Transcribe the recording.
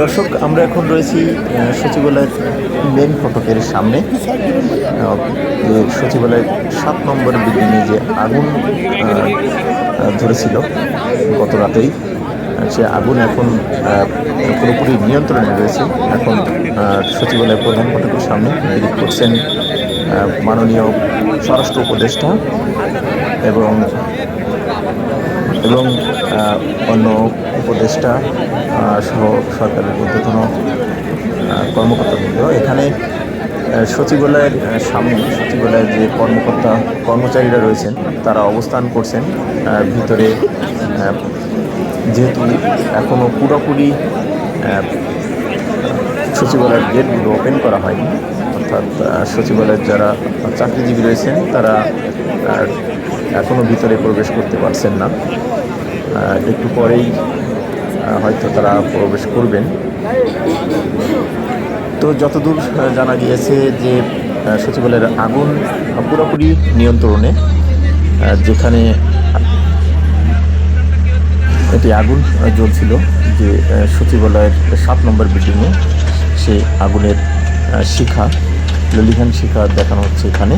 দর্শক, আমরা এখন রয়েছি সচিবালয়ের মেন ফটকের সামনে। সচিবালয়ের সাত নম্বর বিল্ডিংয়ে যে আগুন ধরেছিল গত রাতেই, সে আগুন এখন পুরোপুরি নিয়ন্ত্রণে রয়েছে। এখন সচিবালয়ের প্রধান ফটকের সামনে করছেন মাননীয় স্বরাষ্ট্র উপদেষ্টা এবং এবং অন্য উপদেষ্টা সহ সরকারের ঊর্ধ্বতন কর্মকর্তাবৃন্দ। এখানে সচিবালয়ের সামনে সচিবালয়ের যে কর্মকর্তা, কর্মচারীরা রয়েছেন, তারা অবস্থান করছেন ভিতরে যেহেতু এখনও পুরোপুরি সচিবালয়ের গেটগুলো ওপেন করা হয়নি অর্থাৎ সচিবালয়ের যারা চাকরিজীবী রয়েছেন, তারা এখনও ভিতরে প্রবেশ করতে পারছেন না। একটু পরেই হয়তো তারা প্রবেশ করবেন। তো যতদূর জানা গিয়েছে যে সচিবালয়ের আগুন পুরোপুরি নিয়ন্ত্রণে যেখানে এটি আগুন জ্বলছিল যে সচিবালয়ের সাত নম্বর বিল্ডিংয়ে সেই আগুনের শিখা ললিঘান শিখা দেখানো হচ্ছে এখানে।